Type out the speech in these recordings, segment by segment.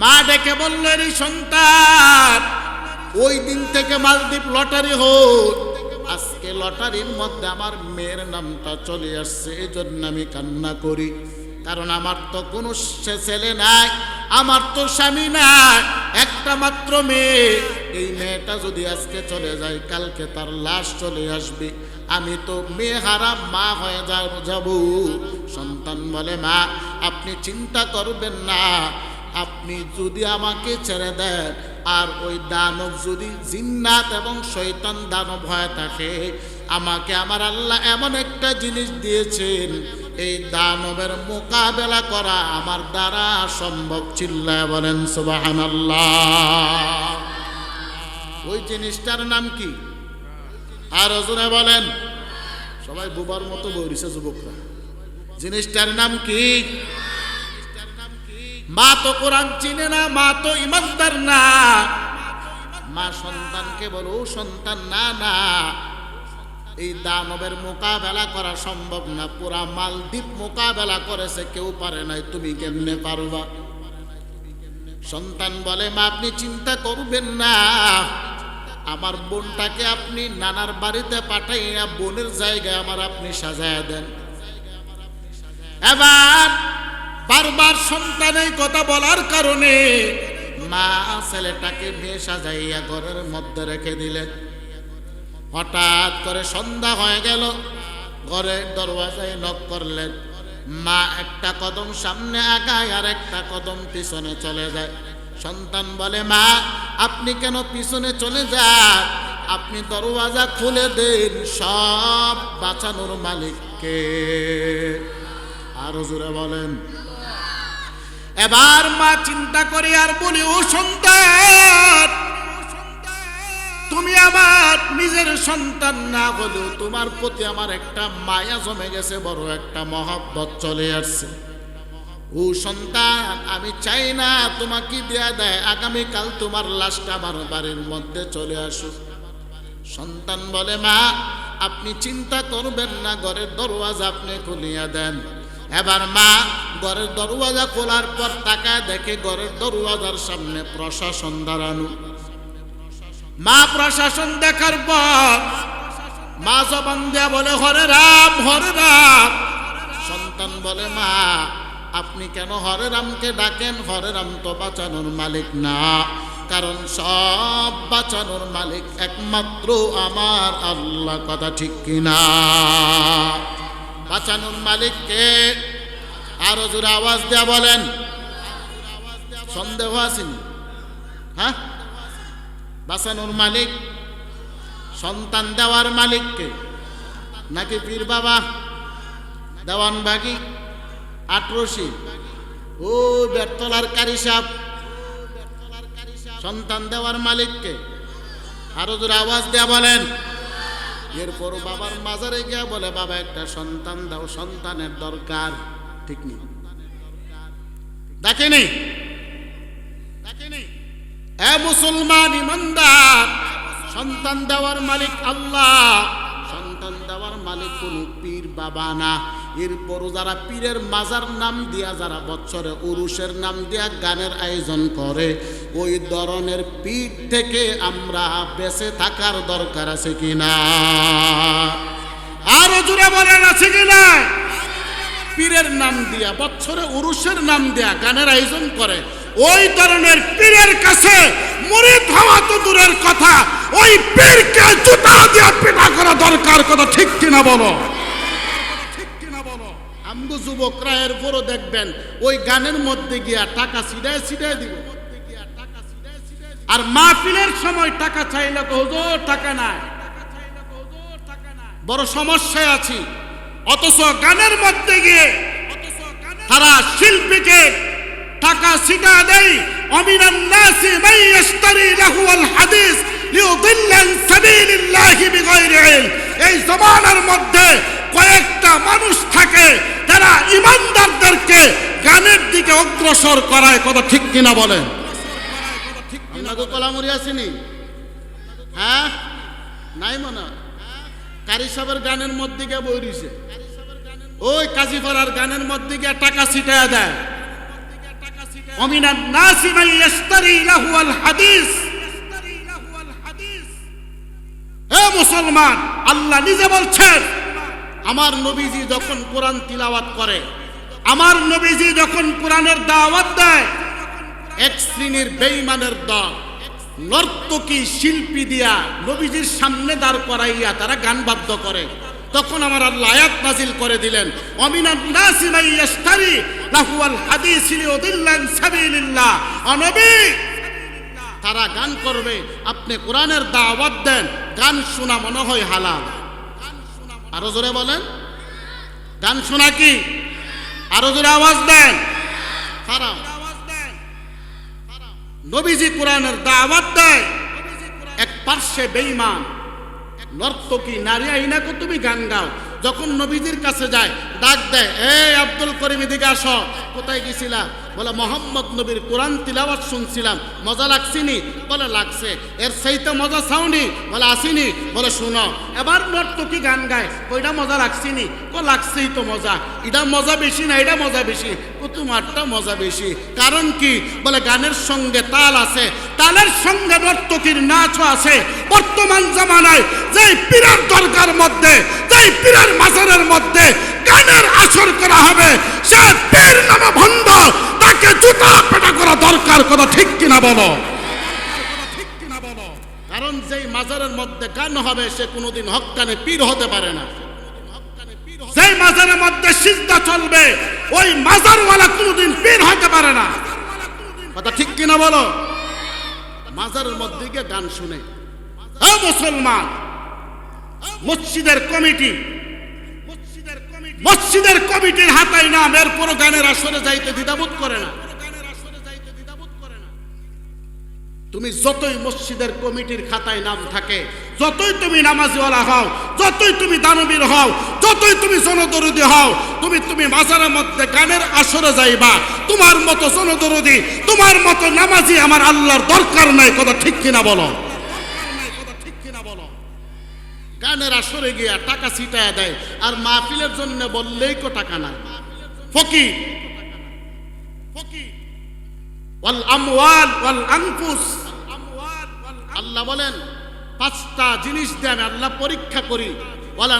মা ডেকে বললেন সন্তান, ওই দিন থেকে মালদ্বীপ লটারি হোক। আজকে লটারির মধ্যে আমার মেয়ের নামটা চলে আসছে এই জন্য আমি কান্না করি। কারণ আমার তো কোনো ছেলে নাই, আমার তো স্বামী নাই, একটা মাত্র মেয়ে। এই মেয়েটা যদি আজকে চলে যায়, কালকে তার লাশ চলে আসবে। আমি তো মেয়ে হারা মা হয়ে যাব। সন্তান বলে, মা, আপনি চিন্তা করবেন না আপনি যদি আমাকে ছেড়ে দেন, আর ওই দানব যদি জিন্নাত এবং শৈতান দানব হয়ে থাকে, আমাকে আমার আল্লাহ এমন একটা জিনিস দিয়েছেন, এই দানবের মোকাবেলা করা আমার দ্বারা সম্ভব চিল্লায় বলেন সুবাহান ওই জিনিসটার নাম কি? আর ওজনে বলেন, সবাই বুবার মতো বৌরিছে যুবকরা। জিনিসটার নাম কি? মা তো কোরআন চিনে না, মা তো ইমানদার না। মা সন্তানকে বলো সন্তান, না না। এই দানবের মোকাবেলা করা সম্ভব না। পুরা মালদ্বীপ মোকাবেলা করেছে, কেউ পারে নাই। তুমি কেমনে পারবা? সন্তান বলে, মা, আপনি চিন্তা করবেন না। আমার বোনটাকে আপনি নানার বাড়িতে পাঠাইয়া, বোনের জায়গায় আমার আপনি সাজায় দেন। এবার বারবার সন্তানের কথা বলার কারণে মা ছেলেটাকে বিয়ে সাজাইয়া ঘরের মধ্যে রেখে দিলেন। হঠাৎ করে সন্ধ্যা হয়ে গেল। ঘরের দরওয়াজায় নক করলেন। মা একটা কদম সামনে আগায় আর একটা কদম পিছনে চলে যায়। সন্তান বলে, মা, আপনি কেন পিছনে চলে যান? আপনি দরওয়াজা খুলে দেন, সব বাঁচানোর মালিককে। আরও জোরে বলেন এবার মা চিন্তা করে আর বলি, ও সন্তান, তুমি আমার নিজের সন্তান না হলেও তোমার প্রতি আমার একটা মায়া জমে গেছে, বড় একটা মহব্বত চলে আসছে। ও সন্তান, আমি চাই না তোমাকে দেয়া দেয়, আগামীকাল তোমার লাশটা আমার বাড়ির মধ্যে চলে আসুক। সন্তান বলে, মা, আপনি চিন্তা করবেন না, ঘরের দরওয়াজা আপনি খুলিয়া দেন। এবার মা ঘরের দরওয়াজা খোলার পর তাকায় দেখে ঘরের দরওয়াজার সামনে প্রশাসন দাঁড়ানো। মা প্রশাসন দেখার পর মা জবান দেয়া বলে, হরে রাম হরে রাম। সন্তান বলে, মা, আপনি কেন হরে রামকে ডাকেন? হরে রাম তো বাঁচানোর মালিক না। কারণ সব বাঁচানোর মালিক একমাত্র আমার আল্লাহ। কথা ঠিক কিনা? বাঁচানোর মালিককে আরও জোরে আওয়াজ দেয়া বলেন। সন্দেহ আসেনি হ্যাঁ? বাঁচানোর মালিক, সন্তান দেওয়ার মালিককে নাকি পীর বাবা? দেওয়ান ভাগি, আটরশি। ও বেরতলার কারি সাপ সন্তান দেওয়ার মালিককে আরও জোরে আওয়াজ দেয়া বলেন। এরপর বাবার মাজারে গিয়া বলে, বাবা, একটা সন্তান দাও, সন্তানের দরকার। ঠিক নেই দেখেনি? নেই এ মুসলমান ইমানদার, সন্তান দেওয়ার মালিক আল্লাহ। সন্তান দেওয়ার মালিক কোন পীর বাবা না। এরপরও যারা পীরের মাজার নাম দিয়া, যারা বছরে উরুষের নাম দিয়া গানের আয়োজন করে, ওই ধরনের পীর থেকে আমরা বেঁচে থাকার দরকার আছে কিনা আরও জোরে বলেন, আছে কিনা পীরের নাম দিয়া বছরে উরুষের নাম দিয়া গানের আয়োজন করে ওই ধরনের পীরের কাছে মরিদ হওয়া তো দূরের কথা। ওই পীরকে জুতা দিয়া পিটা করা দরকার কথা ঠিক কিনা বলো? ঠিক কিনা বলো? আমগো যুবকরা এর পরও দেখবেন, ওই গানের মধ্যে গিয়া টাকা ছিটায় ছিটায় দিব। আর মাহফিলের সময় টাকা চাইলে তো হুজুর টাকা নাই। বড় সমস্যায় আছি। অথচ গানের মধ্যে গিয়ে তারা শিল্পীকে টাকা শিখা দেয় অমিনান নাসি মাই ইশতারি আল হাদিস লিউদিল্লান সাবিলিল্লাহি বিগাইরি ইলম। এই জমানার মধ্যে কয়েকটা মানুষ থাকে তারা ইমানদারদেরকে গানের দিকে অগ্রসর করায়। কথা ঠিক কিনা বলেন? আপনাকে কলামুরি আসেনি। হ্যাঁ? নাই মনে। কারি সাহেবের গানের মধ্যে গিয়ে বই রইছে। ওই কাজীপাড়ার গানের মধ্যে গিয়ে টাকা ছিটায় দেয়। ومن الناس من يشتري لهو الحديث হে মুসলমান আল্লাহ নিজে বলছেন আমার নবীজি যখন কোরআন তিলাওয়াত করে আমার নবীজি যখন কোরআনের দাওয়াত দেয় এক শ্রেণীর বেঈমানের দল নর্তকী শিল্পী দিয়া নবীজির সামনে দাঁড় করাইয়া তারা গান বাদ্য করে তখন আমার আল্লাহ আয়াত নাজিল করে দিলেন অমিনান নাসি মাই ইয়াশতারি লাহুয়াল হাদিস লিউদিল্লান সাবিলিল্লাহ। অনবী, তারা গান করবে, আপনি কোরআনের দাওয়াত দেন, গান শোনা মনে হয় হালাল। আরও জোরে বলেন। গান শোনা কি? আরও জোরে আওয়াজ দেন। হারাম। নবীজি কোরআনের দাওয়াত দেয়, এক পার্শ্বে বেঈমান। নর্তকী নারী আইনাকে তুমি গান গাও? যখন নবীজির কাছে যায়, ডাক দেয় এ আব্দুল করিম, এদিকে আস। কোথায় গেছিলা? বলে, মোহাম্মদ নবীর কোরআন তিলাওয়াত শুনছিলাম। মজা লাগছিনি বলে, লাগছে। এর সেইতে মজা চাওনি? বলে, আসিনি। বলে, শুনো, এবার নর্তকী গান গায়। ওইটা মজা লাগছিনি ও লাগছেই তো মজা। এটা মজা বেশি না এটা মজা বেশি। ও তোমারটা মজা বেশি। কারণ কি? বলে, গানের সঙ্গে তাল আছে। তালের সঙ্গে নর্তকীর নাচও আছে। বর্তমান জামানায় যেই পীরের দরকার মধ্যে, যেই পীরের মাজারের মধ্যে গানের আসর করা হবে, সে পীর নামে ভণ্ড। তাকে জুতা পেটা করা দরকার কথা ঠিক কিনা বলো? কারণ যেই মাজারের মধ্যে গান হবে, সে কোনোদিন হক্কানে পীর হতে পারে না। যেই মাজারের মধ্যে সিজদা চলবে, ওই মাজারওয়ালা কোনোদিন পীর হতে পারে না। কথা ঠিক কিনা বলো? মাজারের মধ্যে গিয়ে গান শুনে মুসলমান, মসজিদের কমিটি মসজিদের কমিটির হাতায় নাম এরপর গানের আসরে যাইতে দ্বিধাবোধ করে না। তুমি যতই মসজিদের কমিটির খাতায় নাম থাকে, যতই তুমি নামাজিওয়ালা হও, যতই তুমি দানবীর হও, যতই তুমি জনদরদি হও, তুমি তুমি মাজারের মধ্যে গানের আসরে যাইবা। তোমার মতো জনদরদি, তোমার মতো নামাজি আমার আল্লাহর দরকার নাই, কথা ঠিক কিনা বলো? গানের আসরে গিয়া টাকা ছিটায় দেয়, আর মাহফিলের জন্য বললেই কো টাকা ফকির ফকির। ওয়াল আল্লাহ বলেন, পাঁচটা জিনিস দিয়ে আমি আল্লাহ পরীক্ষা করি। ওয়ালা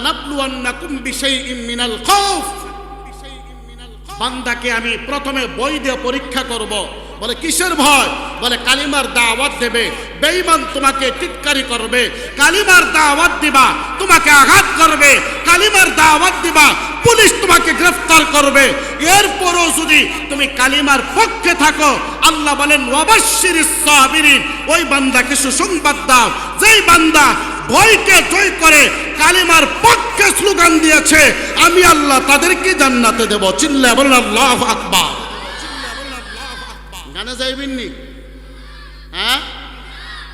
বান্দাকে আমি প্রথমে বই দিয়ে পরীক্ষা করব। বলে, কিসের ভয়? বলে, কালিমার দাওয়াত দেবে, বেঈমান তোমাকে টিটকারি করবে, কালিমার দাওয়াত দিবা, তোমাকে আঘাত করবে, কালিমার দাওয়াত দিবা, পুলিশ তোমাকে গ্রেফতার করবে। এরপরও যদি তুমি কালিমার পক্ষে থাকো, আল্লাহ বলেন, ওয়াবাশশির সাবিরিন, ওই বান্দাকে সুসংবাদ দাও। যেই বান্দা ভয়কে জয় করে কালিমার পক্ষে স্লোগান দিয়েছে, আমি আল্লাহ তাদেরকে জান্নাতে দেব। চিল্লা বলেন, আল্লাহ আকবার। গানে যাইবেন নি? হ্যাঁ?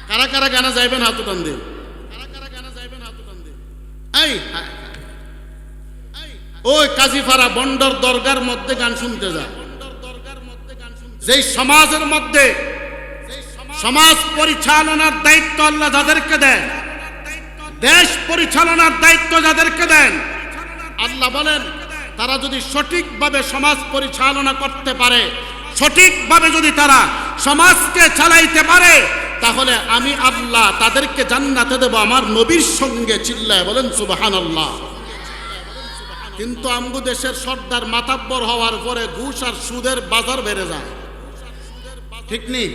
কারা কারা গানে যাইবেন হাত উঠান দরগার মধ্যে গান শুনতে সমাজের মধ্যে সমাজ পরিচালনার দায়িত্ব আল্লাহ যাদেরকে দেন, দেশ পরিচালনার দায়িত্ব যাদেরকে দেন, আল্লাহ বলেন, তারা যদি সঠিকভাবে সমাজ পরিচালনা করতে পারে সঠিকভাবে যদি তারা সমাজকে চালাইতে পারে, তাহলে আমি আল্লাহ তাদেরকে জান্নাতে দেব, আমার নবীর সঙ্গে চিল্লায় বলেন সুবাহান আল্লাহ কিন্তু আমগু দেশের সর্দার মাতাব্বর হওয়ার পরে ঘুষ আর সুদের বাজার বেড়ে যায়। ঠিক নেই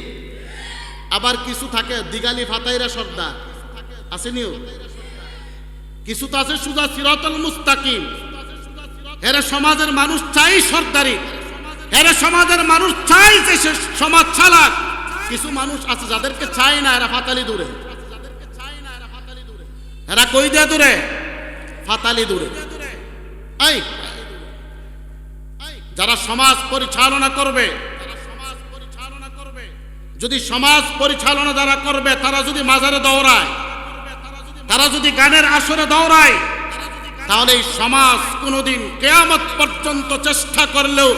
আবার কিছু থাকে, দিগালি ফাতাইরা সর্দার। আসেনিও কিছু তো আছে সুজা সিরাতুল মুস্তাকিম। এরা সমাজের মানুষ চাই সর্দারি। এরা সমাজের মানুষ চাই যে সে সমাজ চালাক। কিছু মানুষ আছে যাদেরকে চাই না, এরা ফাতালি দূরে। এরা কই দেয়া দূরে? ফাতালি দূরে। এই, যারা সমাজ পরিচালনা করবে, যদি সমাজ পরিচালনা যারা করবে, তারা যদি মাজারে দৌড়ায়, তারা যদি গানের আসরে দৌড়ায়, তাহলে এই সমাজ কোনোদিন কেয়ামত পর্যন্ত চেষ্টা করলেও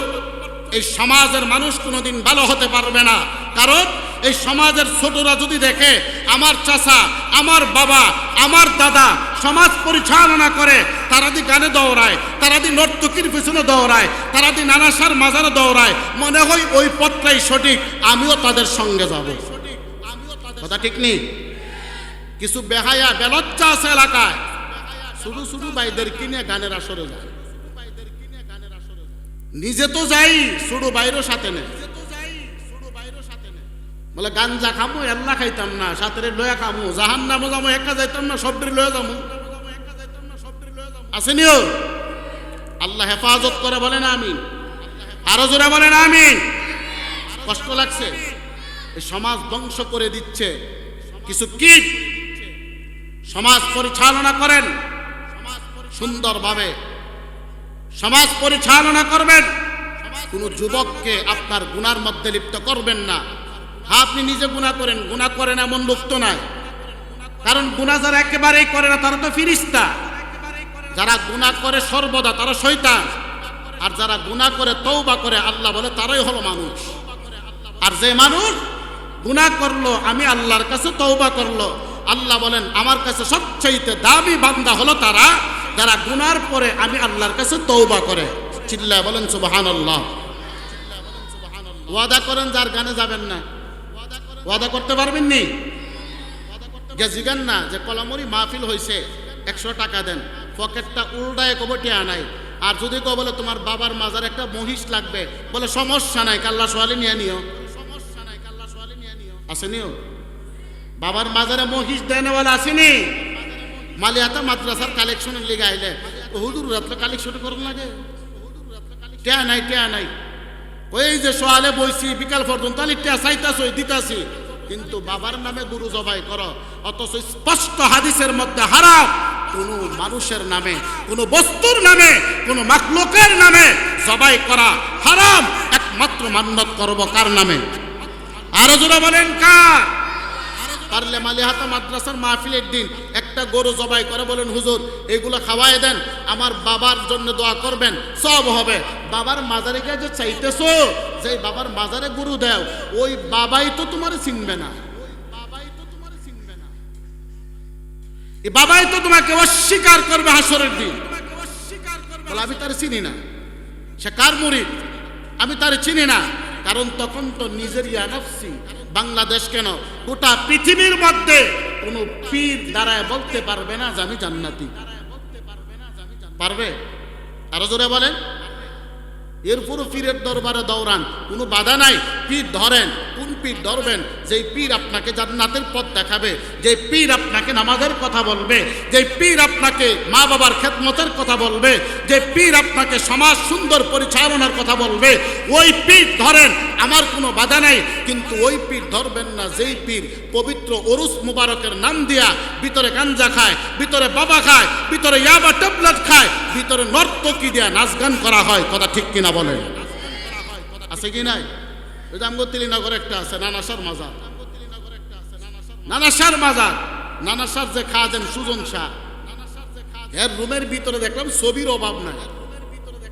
এই সমাজের মানুষ কোনোদিন ভালো হতে পারবে না। কারণ এই সমাজের ছোটরা যদি দেখে, আমার চাচা, আমার বাবা, আমার দাদা সমাজ পরিচালনা করে, তারা দি গানে দৌড়ায়, তারা দি নর্তকীর পিছনে দৌড়ায়, তারা দি নানাসার মাজারে দৌড়ায়, মনে হয় ওই পথটাই সঠিক, আমিও তাদের সঙ্গে যাব। কথা ঠিক নেই? কিছু বেহায়া, বেলজ্জা আছে এলাকায়। শুধু শুধু বাইদের কিনে গানের আসরে যায়। নিজে তো যাই শুধু বাইরেও সাথে নেই বলে, গাঞ্জা খামো এল্লা খাইতাম না সাথে লয়া খামো জাহান নামো যাব একা যাইতাম না, সবটির লয়া যাব আসেনিও আল্লাহ হেফাজত করে বলে না আমি আরও জোরে বলে না আমি কষ্ট লাগছে। এই সমাজ ধ্বংস করে দিচ্ছে। কিছু কীট সমাজ পরিচালনা করেন। সুন্দরভাবে। সমাজ পরিচালনা করবেন। কোন যুবককে আপনার গুনার মধ্যে লিপ্ত করবেন না। আপনি নিজে গুণা করেন গুণা করেন এমন লোক তো নাই। কারণ গুণা যারা একেবারেই করে না, তারা তো ফিরিস্তা। যারা গুণা করে সর্বদা, তারা শৈতান আর যারা গুণা করে তৌবা করে, আল্লাহ বলে তারাই হলো মানুষ। আর যে মানুষ গুণা করল, আমি আল্লাহর কাছে তৌবা করল। আল্লাহ বলেন, আমার কাছে সবচাইতে দামি বান্দা হলো তারা যারা গুনার পরে আমি আল্লাহর কাছে তৌবা করে। চিল্লায় বলেন সুবাহান আল্লাহ ওয়াদা করেন, যার গানে যাবেন না। ওয়াদা করতে পারবেন নি? গেছিগান না, যে কলামরি মাহফিল হয়েছে একশো টাকা দেন। পকেটটা উল্টায় কবটি আনাই আর যদি কো বলে, তোমার বাবার মাজার একটা মহিষ লাগবে। বলে, সমস্যা নাই, কাল্লা সোয়ালি নিয়ে নিও। আসেনিও বাবার মাজারে মহিষ দেন বলে আসেনি। মালিয়াতা মাদ্রাসার কালেকশনের লিগে আইলে। হুজুর রাত্রে কালেকশন করুন লাগে টেয়া নাই টেয়া নাই। ওই যে সোয়ালে বইছি, বিকাল পর্যন্ত তাহলে টেয়া চাইতাছ দিতাছি। কিন্তু বাবার নামে গুরু জবাই করো, অথচ স্পষ্ট হাদিসের মধ্যে হারাম। কোন মানুষের নামে, কোন বস্তুর নামে, কোন মাকলুকের নামে জবাই করা হারাম। একমাত্র মান্যত করব কার নামে? আরও জোরে বলেন কার? পারলে মালিহাতা মাদ্রাসার মাহফিলের দিন একটা গরু জবাই করে বলেন, হুজুর, এগুলো খাওয়াই দেন, আমার বাবার জন্য দোয়া করবেন, সব হবে। বাবার মাজারে গিয়ে যে চাইতেছো যে বাবার মাজারে গরু দেও, ওই বাবাই তো তোমার চিনবে না। বাবাই তো তোমাকে অস্বীকার করবে হাসরের দিন। বলে, আমি তার চিনি না। সে কার মুরিদ আমি তার চিনি না। কারণ তখন তো নিজের ইয়ানফসি বাংলাদেশ কেন? গোটা পৃথিবীর মধ্যে কোনো পীর দাঁড়ায় বলতে পারবে না যে আমি জান্নাতি। পারবে? আরও জোরে বলেন। এরপরও পীরের দরবারে দৌড়ান। কোনো বাধা নাই। পীর ধরেন পীর ধরবেন, যেই পীর আপনাকে জান্নাতের পথ দেখাবে যে পীর আপনাকে নামাজের কথা বলবে যে পীর আপনাকে মা বাবার খেদমতের কথা বলবে যে পীর আপনাকে সমাজ সুন্দর পরিচালনার কথা বলবে, ওই পীর ধরেন, আমার কোনো বাধা নাই, কিন্তু ওই পীর ধরবেন না, যেই পীর পবিত্র ওরুস মুবারকের নাম দিয়া ভিতরে গাঞ্জা খায়, ভিতরে বাবা খায়, ভিতরে ইয়াবা ট্যাবলেট খায়, ভিতরে নর্তকি দিয়া নাচ গান করা হয়, কথা ঠিক কিনা বলেন? আছে কি নাই? ওই যে আমগো তিলিনগর একটা আছে নানাসার মাজার। নানাসার মাজার। নানাসার যে খা দেন সুজন শাহ। এর রুমের ভিতরে দেখলাম ছবির অভাব নাই।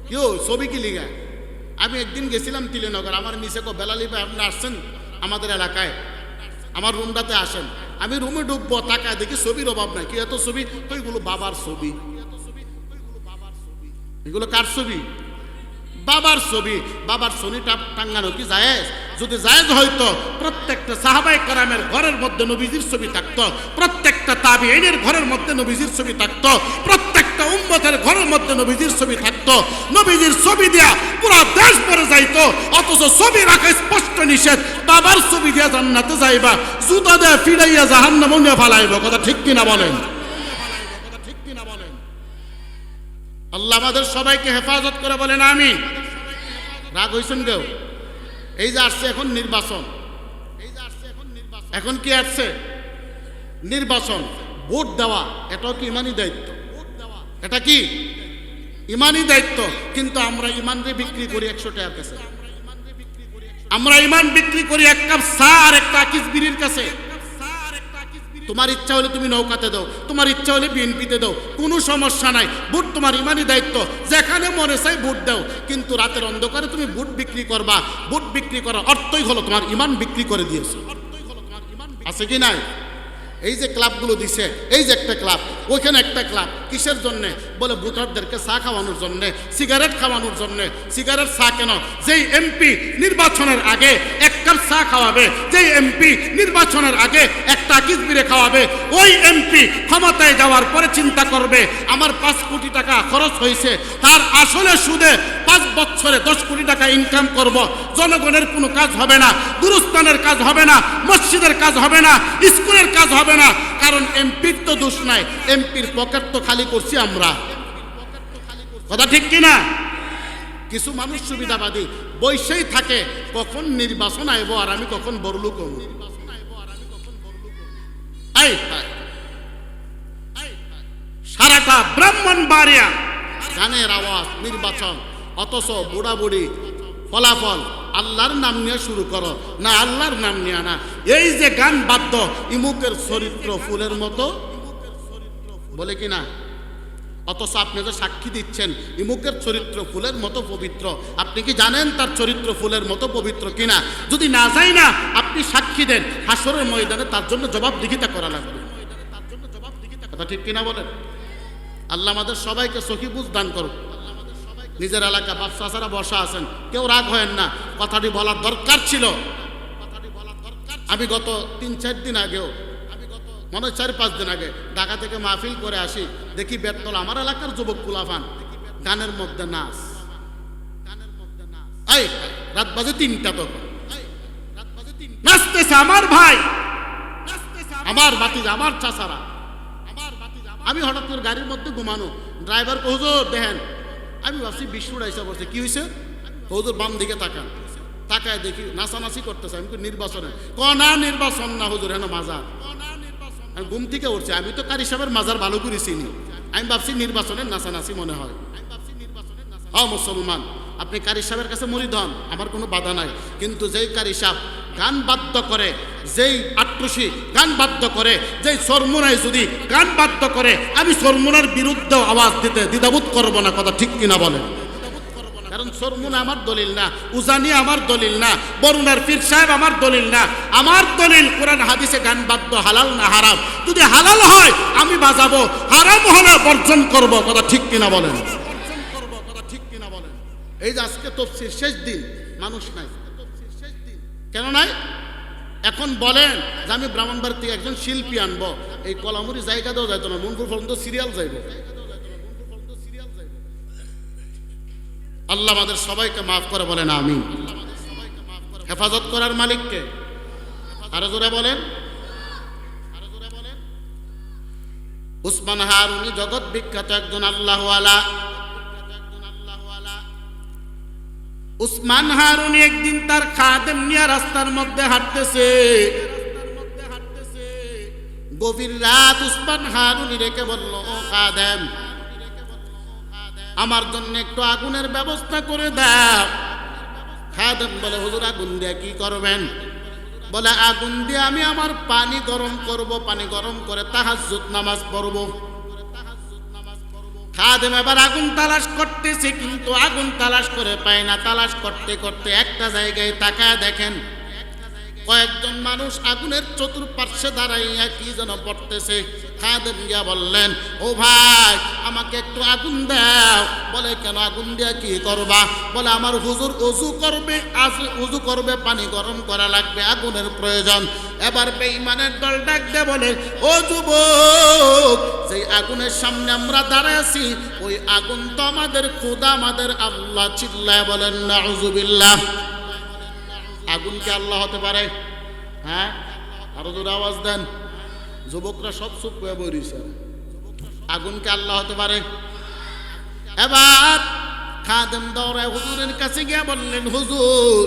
কেউ ছবি কি লিগা? আমি একদিন গেছিলাম তিলেনগর, আমার নিচে কো বেলালি ভাই, আপনি আসছেন আমাদের এলাকায়। আমার রুমটাতে আসেন। আমি রুমে ডুববো তাকায় দেখি ছবির অভাব নাই। কি এত ছবি? তো এগুলো বাবার ছবি। এগুলো কার ছবি? বাবার ছবি, বাবার ছবিটা টাঙ্গানো কি জায়েজ? যদি জায়েজ হয়তো, প্রত্যেকটা সাহাবাই কারামের ঘরের মধ্যে নবীজির ছবি থাকতো, প্রত্যেকটা তাবি আইনের ঘরের মধ্যে নবীজির ছবি থাকতো, প্রত্যেকটা উম্মতের ঘরের মধ্যে নবীজির ছবি থাকতো, নবীজির ছবি দিয়া পুরো দেশ পরে যাইতো, অথচ ছবি রাখা স্পষ্ট নিষেধ, বাবার ছবি দিয়া জান্নাতে যাইবা, জুতা দেয়া ফিরাইয়া জাহান্নাম ফালাইব, কথা ঠিক কিনা বলেন কথা ঠিক কিনা বলেন আল্লাহ আমাদের সবাইকে হেফাজত করে বলেন আমি রাগ হইছেন কেউ? এই যে আসছে এখন নির্বাচন। এই যে আসছে এখন নির্বাচন এখন কি আসছে? নির্বাচন। ভোট দেওয়া, এটাও কি ইমানই দায়িত্ব? এটা কি? ইমানই দায়িত্ব। কিন্তু আমরা ইমান ইমানরে বিক্রি করি একশো টাকার কাছে। আমরা ইমান বিক্রি করি এক কাপ আর একটা আকিস বিড়ির কাছে। তোমার ইচ্ছা হলে তুমি নৌকাতে দাও, তোমার ইচ্ছা হলে বিএনপিতে দাও, কোনো সমস্যা নাই। ভোট তোমার ইমানই দায়িত্ব, যেখানে মনে চাই ভোট দাও। কিন্তু রাতের অন্ধকারে তুমি ভোট বিক্রি করবা। ভোট বিক্রি করার অর্থই হলো তোমার ইমান বিক্রি করে ইমান আছে কি নাই? এই যে ক্লাবগুলো দিছে, এই যে একটা ক্লাব, ওইখানে একটা ক্লাব, কিসের জন্যে? বলে ভোটারদেরকে চা খাওয়ানোর জন্যে, সিগারেট খাওয়ানোর জন্যে, সিগারেট চা কেন? যেই এমপি নির্বাচনের আগে এক কাপ চা খাওয়াবে, যেই এমপি নির্বাচনের আগে একটা কিসবিরে খাওয়াবে, ওই এমপি ক্ষমতায় যাওয়ার পরে চিন্তা করবে, আমার পাঁচ কোটি টাকা খরচ হয়েছে, তার আসলে সুদে পাঁচ বছরে দশ কোটি টাকা ইনকাম করব। জনগণের কোনো কাজ হবে না, গুরুস্থানের কাজ হবে না, মসজিদের কাজ হবে না, স্কুলের কাজ হবে না। কারণ এমপির তো দোষ নাই, এমপির পকেট তো খালি করছি আমরা। কথা ঠিক কিনা? কিছু মানুষ সুবিধাবাদী বৈশেই থাকে, কখন নির্বাচন আইব আর আমি কখন বরলু করব সারাটা ব্রাহ্মণ বাড়িয়া গানের আওয়াজ, নির্বাচন। অথচ বুড়া বুড়ি ফলাফল আল্লাহর নাম নিয়ে শুরু করো, না আল্লাহর নাম নিয়ে না এই যে গান বাদ্য, ইমুকের চরিত্র ফুলের মতো, বলে কি না? অথচ আপনি যে সাক্ষী দিচ্ছেন, ইমুকের চরিত্র ফুলের মতো পবিত্র, আপনি কি জানেন তার চরিত্র ফুলের মতো পবিত্র কিনা? যদি না যাই না, আপনি সাক্ষী দেন হাসরের ময়দানে তার জন্য জবাব জবাবদিহিতা করা লাগবে। কথা ঠিক কিনা বলেন? আল্লাহ আমাদের সবাইকে সখী বুঝ দান করুক। নিজের এলাকা বাপসা ছাড়া বসা আছেন, কেউ রাগ হয় না। কথাটি বলার দরকার ছিল। কথাটি বলার দরকার আমি গত তিন, চার দিন আগেও মনে হয় চার, পাঁচ দিন আগে ঢাকা থেকে মাহফিল করে আসি, দেখি বেতল আমার এলাকার যুবক কুলাফান, গানের মধ্যে নাচ। এই, রাত বাজে তিনটা তখন। নাচতেছে আমার ভাই। আমার বাতিজা আমার চাচারা। আমি হঠাৎ করে গাড়ির মধ্যে ঘুমানো। ড্রাইভার হুজুর, দেখেন আমি ভাবছি বিষ্ণু রাইসা বলছে কি হয়েছে হুজুর বাম দিকে তাকান। তাকায় দেখি নাচানাচি করতেছে। আমি তো নির্বাচনে। ক না, নির্বাচন না, হুজুর হেন মাজার। আমি ঘুম থেকে উঠছি। আমি তো কারি সাহেবের মাজার ভালো করে চিনি। আমি ভাবছি নির্বাচনের নাচানাচি মনে হয়। হ্যাঁ মুসলমান। আপনি কারি সাহেবের কাছে মরিদ হন আমার কোনো বাধা নাই। কিন্তু যেই কারি সাহেব গান বাদ্য করে, যেই আট্রসি গান বাদ্য করে, যেই সরমুনায় যদি গান বাদ্য করে, আমি সরমুনার বিরুদ্ধে আওয়াজ দিতে দ্বিধাবোধ করব না, কথা ঠিক কিনা বলেন? কারণ সরমুনা আমার দলিল না, উজানি আমার দলিল না, বরুণার পীর সাহেব আমার দলিল না। আমার দলিল কোরআন হাদিসে গান বাদ্য হালাল না হারাম? যদি হালাল হয়, আমি বাজাবো, হারাম হলে বর্জন করব, কথা ঠিক কিনা বলেন? এই যে আজকে তফসির শেষ দিন, মানুষ নাই। কেন নাই এখন বলেন যে আমি ব্রাহ্মণবাড়ি থেকে একজন শিল্পী আনব। এই কলামুরি জায়গা দেওয়া যাইতো না মনপুর পর্যন্ত সিরিয়াল যাইব। আল্লাহ আমাদের সবাইকে মাফ করে বলেন আমি হেফাজত করার মালিককে আরও জোরে বলেন। উসমান হারুনি জগৎ বিখ্যাত একজন আল্লাহওয়ালা। উসমান হারুনি একদিন তার খাদেম নিয়ে রাস্তার মধ্যে হাঁটতেছে। গভীর রাত উসমান হারুনি রেখে বলল, ও খাদেম, আমার জন্য একটু আগুনের ব্যবস্থা করে দাও। খাদেম বলে, হুজুর, আগুন দিয়ে কি করবেন? বলে, আগুন দিয়ে আমি আমার পানি গরম করব, পানি গরম করে তাহাজ্জুদ নামাজ পড়ব। খাদেম এবার আগুন তালাশ করতেছে, কিন্তু আগুন তালাশ করে পায় না। তালাশ করতে করতে একটা জায়গায় তাকায় দেখেন, কয়েকজন মানুষ আগুনের চতুর্পার্শ্বে দাঁড়াইয়া কি যেন পড়তেছে। খাদেম গিয়া বললেন, ও ভাই, আমাকে একটু আগুন দাও। বলে, কেন আগুন দিয়া কি করবা? বলে, আমার হুজুর অজু করবে, আজ উজু করবে, পানি গরম করা লাগবে, আগুনের প্রয়োজন। এবার বেঈমানের দল ডাক দে বলে, ও যুবক যেই আগুনের সামনে আমরা দাঁড়ায় আছি, ওই আগুন তো আমাদের খুদা, আমাদের আল্লাহ চিল্লায় বলেন না উজুবিল্লাহ আগুন কি আল্লাহ হতে পারে? হ্যাঁ? আরও জোরে আওয়াজ দেন। যুবকরা সব চুপ হয়ে বইছে আগুন কি আল্লাহ হতে পারে? এবার খাদেম দৌড়ায় হুজুরের কাছে গিয়ে বললেন, হুজুর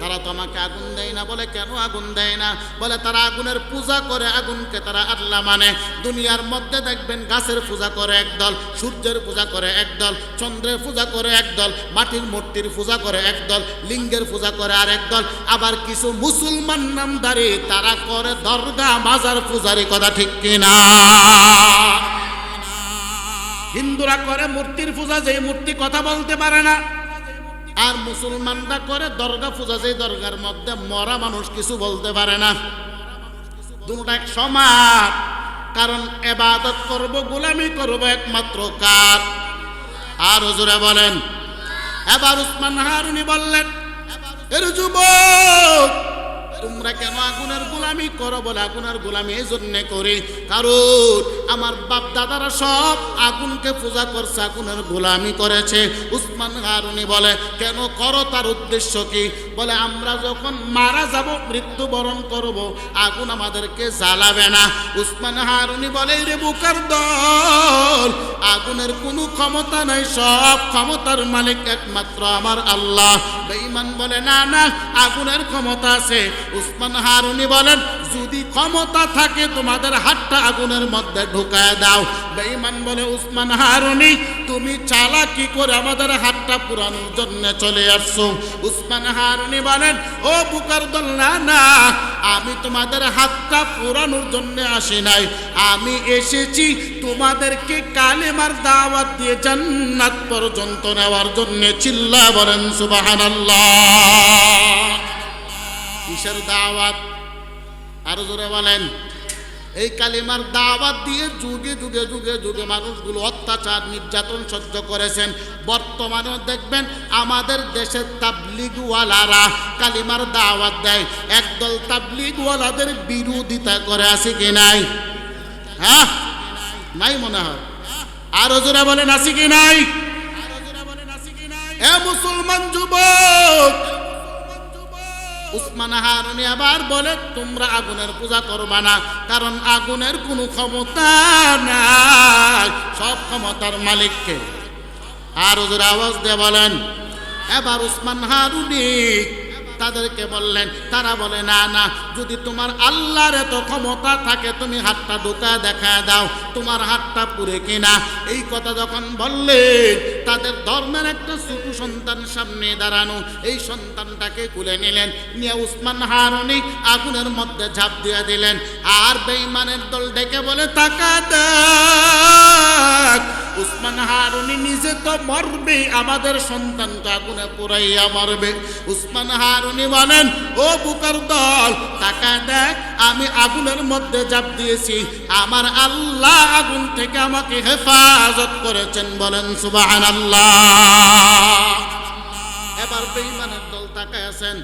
তারা তো আমাকে আগুন দেয় না বলে কেন আগুন দেয় না? বলে তারা আগুনের পূজা করে, আগুনকে তারা আল্লাহ মানে। দুনিয়ার মধ্যে দেখবেন গাছের পূজা করে একদল সূর্যের পূজা করে একদল চন্দ্রের পূজা করে একদল মাটির মূর্তির পূজা করে একদল লিঙ্গের পূজা করে আর একদল আবার কিছু মুসলমান নামদারি, তারা করে দরগা মাজার পূজারি কথা ঠিক কিনা? হিন্দুরা করে মূর্তির পূজা যে মূর্তি কথা বলতে পারে না। আর মুসলমানরা করে দরগা পূজা যে দরগার মধ্যে মরা মানুষ কিছু বলতে পারে না। দুটা এক সমান কারণ এবাদত করব, গোলামি করব একমাত্র কাজ আর হুজুরে বলেন, এবার উসমান হারুনি বললেন, এর যুবক তোমরা কেন আগুনের গোলামি করো বলে আগুনের গোলামি এই জন্যে করি? কারণ আমার বাপ দাদারা সব আগুনকে পূজা করছে, আগুনের গোলামি করেছে। উসমান হারুনি বলে, কেন করো তার উদ্দেশ্য কি? বলে, আমরা যখন মারা যাব, মৃত্যুবরণ করব, আগুন আমাদেরকে জ্বালাবে না। উসমান হারুনি বলে রে বুকার দল, আগুনের কোনো ক্ষমতা নাই, সব ক্ষমতার মালিক একমাত্র আমার আল্লাহ। বেঈমান বলে, না না, আগুনের ক্ষমতা আছে। উসমান হারুনি বলেন, যদি ক্ষমতা থাকে, তোমাদের হাতটা আগুনের মধ্যে ঢুকায় দাও। বেঈমান বলে, উসমান হারুনি তুমি চালা কি করে আমাদের হাতটা পুরানোর জন্য চলে আসছো। উসমান হারুনি বলেন, ও বুকার দল, না না, আমি তোমাদের হাতটা পুরানোর জন্য আসি নাই। আমি এসেছি তোমাদেরকে কালেমার দাওয়াত দিয়ে জান্নাত পর্যন্ত নেওয়ার জন্য। চিল্লা বলেন, সুবহানাল্লাহ। কিসের দাওয়াত? আরও জোরে বলেন। এই কালিমার দাওয়াত দিয়ে যুগে যুগে যুগে যুগে মানুষগুলো অত্যাচার নির্যাতন সহ্য করেছেন। বর্তমানেও দেখবেন আমাদের দেশের তাবলিগওয়ালারা কালিমার দাওয়াত দেয়। একদল তাবলিগওয়ালাদের বিরোধিতা করে আছে কি নাই? হ্যাঁ? নাই মনে হয়। আরও জোরে বলেন আছে কি নাই? এ মুসলমান যুবক! উসমান হারুনি আবার বলে, তোমরা আগুনের পূজা করবা না, কারণ আগুনের কোনো ক্ষমতা নাই। সব ক্ষমতার মালিককে। আর ওদের আওয়াজ দিয়ে বলেন, এবার উসমান হারুনি তাদেরকে বললেন, তারা বলে, না না, যদি তোমার আল্লাহর এত ক্ষমতা থাকে, তুমি হাতটা ঢোকা দেখা দাও, তোমার হাতটা পুরে কিনা? এই কথা যখন বললেন, তাদের ধর্মের একটা ছোট সন্তান সামনে দাঁড়ানো, এই সন্তানটাকে কুলে নিলেন, নিয়ে উসমান হারুনি আগুনের মধ্যে ঝাঁপ দিয়ে দিলেন, আর বেঈমানের দল ডেকে বলে, তাকা দেখ, উসমান হারুনি নিজে তো মরবে আমাদের সন্তানকে আগুনে পুরাইয়া মরবে। উসমান হারুনি বলেন, ও বুকার দল টাকা দেখ, আমি আগুনের মধ্যে জাপ দিয়েছি। আমার আল্লাহ আগুন থেকে আমাকে হেফাজত করেছেন। বলেন সুবাহান আল্লাহ এবার বেইমানের দল তাকায় আছেন।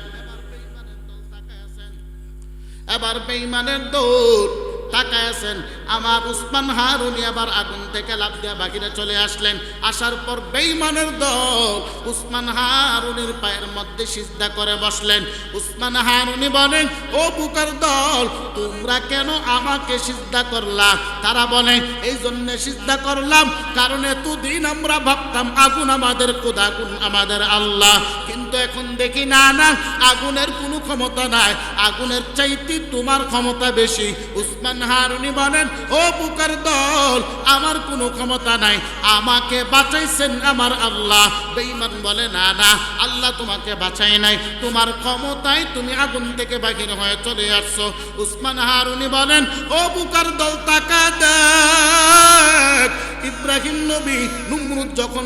এবার বেইমানের দৌড় তাকায় আছেন আমার উসমান হারুনি আবার আগুন থেকে লাভ দিয়ে বাকিরে চলে আসলেন। আসার পর বেইমানের দল উসমান হারুনির পায়ের মধ্যে সিজদা করে বসলেন। উসমান হারুনি বলেন, ও বুকার দল, তোমরা কেন আমাকে সিজদা করলা? তারা বলে এই জন্য সিজদা করলাম, কারণ এতদিন আমরা ভাবতাম আগুন আমাদের কোদাগুন আমাদের আল্লাহ। কিন্তু এখন দেখি না না, আগুনের কোনো ক্ষমতা নাই, আগুনের চাইতে তোমার ক্ষমতা বেশি। উসমান হারুনি বলেন, ও বুকার দল, আমার কোনো ক্ষমতা নাই, আমাকে বাঁচাইছেন আমার আল্লাহ। বেঈমান বলে, না না, আল্লাহ তোমাকে বাঁচাই নাই, তোমার ক্ষমতায় তুমি আগুন থেকে বাহির হয়ে চলে আসছো। উসমান হারুনি বলেন, ও বুকার দল, তাকা দেখ, ইব্রাহিম নবী যখন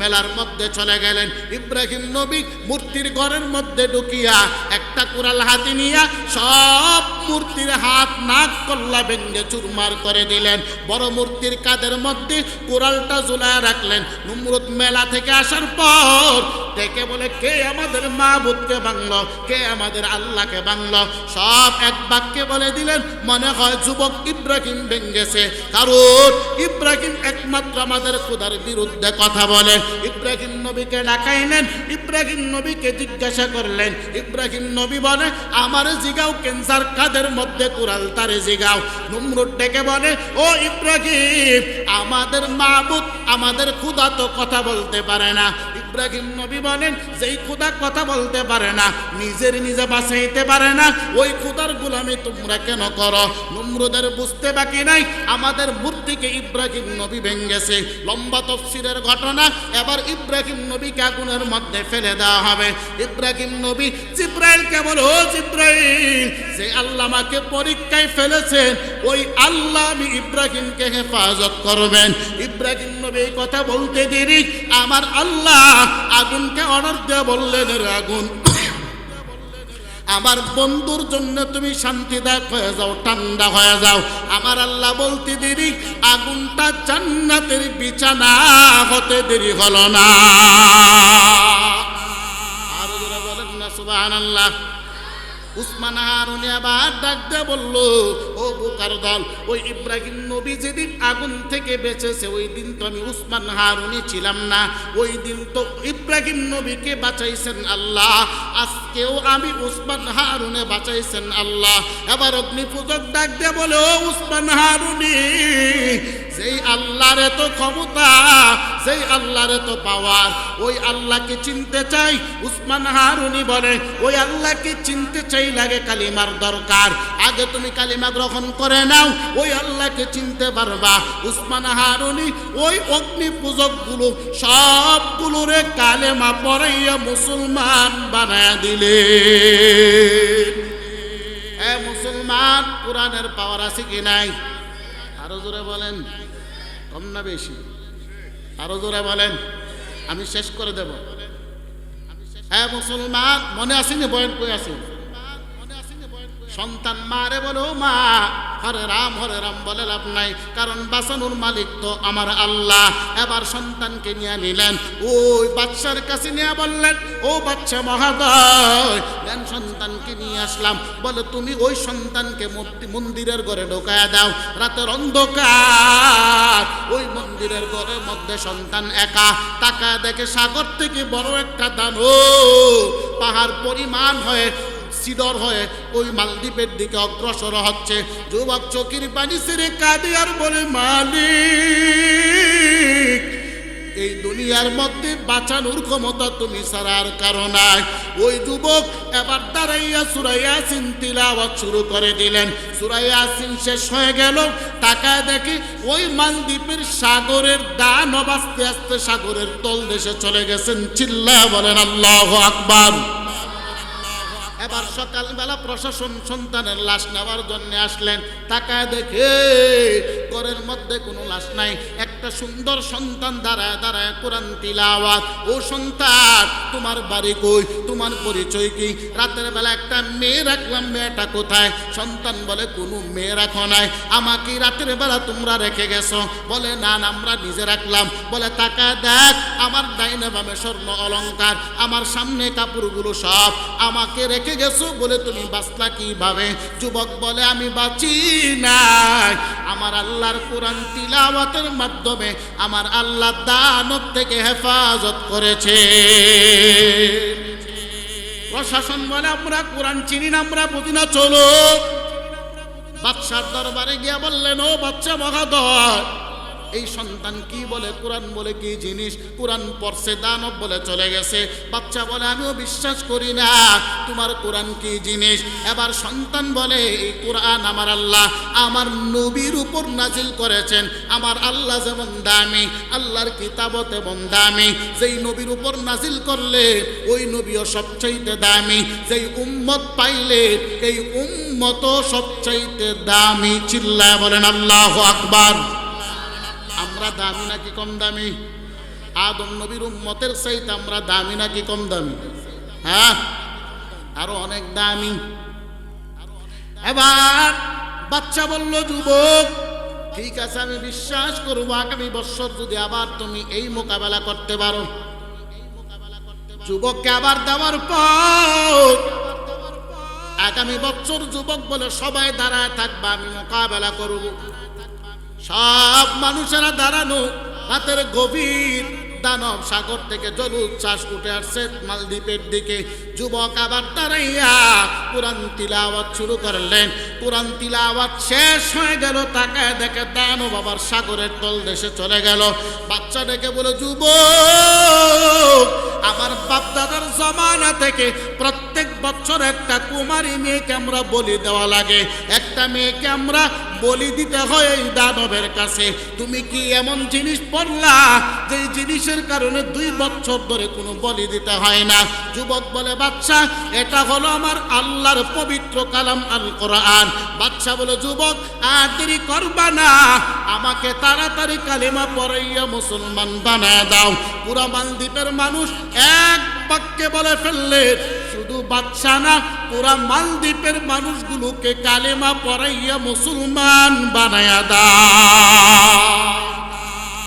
মেলার মধ্যে চলে গেলেন, ইব্রাহিম নবী মূর্তির ঘরের মধ্যে ঢুকিয়া একটা কুড়াল হাতে নিয়া সব মূর্তির হাত নাক কল্লা ভেঙ্গে চুরমার করে দিলেন। বড় মূর্তির কাদের মধ্যে কুড়ালটা ঝুলায় রাখলেন। নুমরুদ মেলা থেকে আসার পর ডেকে বলে, কে আমাদের মাহবুদকে বাংলো কে আমাদের আল্লাহকে বাংলো সব এক বাক্যে বলে দিলেন, মনে হয় যুবক ইব্রাহিম ভেঙ্গেছে। কারণ ইব্রাহিম একমাত্র আমাদের খুদার বিরুদ্ধে কথা বলে ইব্রাহিম নবীকে ডাকাইলেন ইব্রাহিম নবীকে জিজ্ঞাসা করলেন, ইব্রাহিম নবী বলে, আমার জিগাও, ক্যান্সার কাদের মধ্যে কুরাল তারে জিগাও? নুমরুদ ডেকে বলে, ও ইব্রাহিম, আমাদের মাহবুদ আমাদের খুদা তো কথা বলতে পারে না। ইব্রাহিম নবী বলেন, যেই খুদা কথা বলতে পারে না, নিজের নিজে বাঁচাইতে পারে না, ওই খুদার গুলামি তোমরা কেন করো? নমরুদের বুঝতে বাকি নাই, আমাদের মূর্তিকে ইব্রাহিম নবী ভেঙ্গেছে লম্বা তফসিরের ঘটনা, এবার ইব্রাহিম নবী কাগুনের মধ্যে ফেলে দেওয়া হবে। ইব্রাহিম নবী জিব্রাইল কেবল, ও জিব্রাইল, যে আল্লাহ আমাকে পরীক্ষায় ফেলেছেন ওই আল্লাহ আমি ইব্রাহিমকে হেফাজত করবেন। ইব্রাহিম নবী কথা বলতে দেরি, আমার আল্লাহ আগুনকে অর্ডার দেওয়া বললেন আগুন আমার বন্ধুর জন্য তুমি শান্তিদায়ক হয়ে যাও, ঠান্ডা হয়ে যাও। আমার আল্লাহ বলতে দেরি, আগুনটা জান্নাতের বিছানা হতে দেরি হল না। আর বলেন না, সুবহানাল্লাহ। উসমান হারুনি আবার ডাক দিয়ে বলল, ও বোকার দল, ওই ইব্রাহিম নবী যেদিন আগুন থেকে বেঁচেছে, ওই দিন তো আমি উসমান হারুনি ছিলাম না। ওই দিন তো ইব্রাহিম নবীকে বাঁচাইছেন আল্লাহ, আজকেও আমি উসমান হারুনে বাঁচাইছেন আল্লাহ। এবার অগ্নি পূজক ডাক দিয়ে বলে, ও উসমান হারুনি যেই আল্লাহর এত ক্ষমতা সেই আল্লাহর এত পাওয়ার ওই আল্লাহকে চিনতে চাই, উসমান হারুনি বলে, ওই আল্লাহকে চিনতে চাই লাগে কালিমার দরকার। আগে তুমি কালিমা গ্রহণ করে নাও, ওই আল্লাহকে চিনতে পারবা। উসমান হারুনি ওই অগ্নি পূজকগুলো সবগুলোরে কালেমা পড়াইয়া মুসলমান বানায় দিলে। এ মুসলমান, কোরআনের পাওয়ার আছে কি নাই? আরও জোরে বলেন। কম না বেশি? আরও জোরে বলেন। আমি শেষ করে দেব। হ্যাঁ মুসলমান, মনে আসেনি, বয়ান কই আছে? সন্তান মারে বলো মা, হরে রাম হরে রাম বলে লাভ নাই। কারণ বাঁচানোর মালিক তো আমার আল্লাহ। এবার সন্তানকে নিয়ে নিলেন। ওই বাচ্চার কাছে নিয়ে বললেন, ও বাচ্চা মহাদয়, নেন সন্তানকে নিয়ে আসলাম। বলে, তুমি ওই সন্তানকে মন্দিরের ঘরে ঢোকায় দাও। রাতের অন্ধকার। ওই মন্দিরের ঘরের মধ্যে সন্তান একা। টাকা দেখে সাগর থেকে বড় একটা দানো পাহাড় পরিমাণ হয়ে সিডর হয়ে ওই মালদ্বীপের দিকে অগ্রসর হচ্ছে। যুবক চকির পানি সেরে কাঁদে আর বলে, মালিক, এই দুনিয়ার মধ্যে বাঁচানোর ক্ষমতা তুমি ছাড়ার কারণ ওই যুবক এবার দাঁড়াইয়া সুরাইয়া সিন তিলাওয়াত শুরু করে দিলেন। সুরাইয়া সিন শেষ হয়ে গেল। তাকায় দেখি ওই মালদ্বীপের সাগরের দান আস্তে আস্তে সাগরের তল দেশে চলে গেছেন। চিল্লা বলেন, আল্লাহ আকবার। এবার সকালবেলা প্রশাসন সন্তানের লাশ নেওয়ার জন্য আসলেন। তাকায় দেখে ঘরের মধ্যে কোনো লাশ নাই। একটা সুন্দর সন্তান দাঁড়ায় দাঁড়ায় কোরআন তিলাওয়াত। ও সন্তান তোমার বাড়ি কই? তোমার পরিচয় কি? রাতের বেলা একটা মেয়ে রাখলাম মেয়েটা কোথায়? সন্তান বলে কোনো মেয়ে রাখো নাই। আমাকে রাতের বেলা তোমরা রেখে গেছো। বলে না না, আমরা নিজে রাখলাম। বলে তাকায় দেখ আমার ডাইনে বামে স্বর্ণ অলংকার আমার সামনে কাপড়গুলো সব। আমাকে রেখে গেছো বলে তুমি বাঁচলা কীভাবে? যুবক বলে আমি বাঁচি নাই। আমার আল্লাহর কোরআন তিলাওয়াতের মাধ্যমে আমার আল্লাহ দানব থেকে হেফাজত করেছে। প্রশাসন বলে, আমরা কোরআন চিনি না, আমরা বুঝি না, চলো। বাদশার দরবারে গিয়া বললেন, ও বাচ্চা মহাদয় এই সন্তান কি বলে, কোরআন বলে কি জিনিস? কোরআন পড়ছে, দানব বলে চলে গেছে। বাচ্চা বলে, আমিও বিশ্বাস করি না, তোমার কোরআন কি জিনিস? এবার সন্তান বলে, এই কোরআন আমার আল্লাহ, আমার নবীর উপর নাজিল করেছেন। আমার আল্লাহ যেমন দামি, আল্লাহর কিতাব তেমন দামি। যেই নবীর উপর নাজিল করলে, ওই নবীও সবচাইতে দামি। যেই উম্মত পাইলে, এই উম্মত সবচাইতে দামি। চিল্লায় বলেন, আল্লাহ আকবার। আমরা দামি নাকি কম দামি? আদম নবীর উম্মতের চাইতে আমরা দামি নাকি কম দামি? হ্যাঁ? আরও অনেক দামি। এবার বাচ্চা বলল, যুবক, ঠিক আছে, আমি বিশ্বাস করব, আগামী বছর যদি আবার তুমি এই মোকাবেলা করতে পারো। যুবককে আবার দেওয়ার পর, আগামী বছর যুবক বলে সবাই দাঁড়ায় থাকবে, আমি মোকাবেলা করব। সব মানুষেরা দাঁড়ানো, হাতের গভীর দানব সাগর থেকে জল উচ্ছ্বাস উঠে আসছে মালদ্বীপের দিকে। যুবক আবার দাঁড়াইয়া কোরআন তিলাওয়াত শুরু করলেন। কোরআন তিলাওয়াত শেষ হয়ে গেল, তাকায় দেখে দানব বাবার সাগরের তল দেশে চলে গেল। বাচ্চা ডেকে বলে, যুবক, আমার বাপ দাদার জমানা থেকে প্রত্যেক বছর একটা কুমারী মেয়েকে আমরা বলি দেওয়া লাগে। একটা মেয়েকে আমরা বলি দিতে হয় এই দানবের কাছে। তুমি কি এমন জিনিস পড়লা যে জিনিসের কারণে দুই বছর ধরে কোনো বলি দিতে হয় না? যুবক বলে, বাচ্চা, এটা হলো আমার আল্লাহর পবিত্র কালাম আল কোরআন বাচ্চা বলে, যুবক আর করবা না। আমাকে তাড়াতাড়ি কালিমা পড়াইয়া মুসলমান বানায় দাও। পুরা মালদ্বীপের মানুষ এক বাক্যে বলে ফেললে শুধু বাচ্চা না পুরা মালদ্বীপের মানুষগুলোকে কালেমা পড়াইয়া মুসলমান বানায়া দা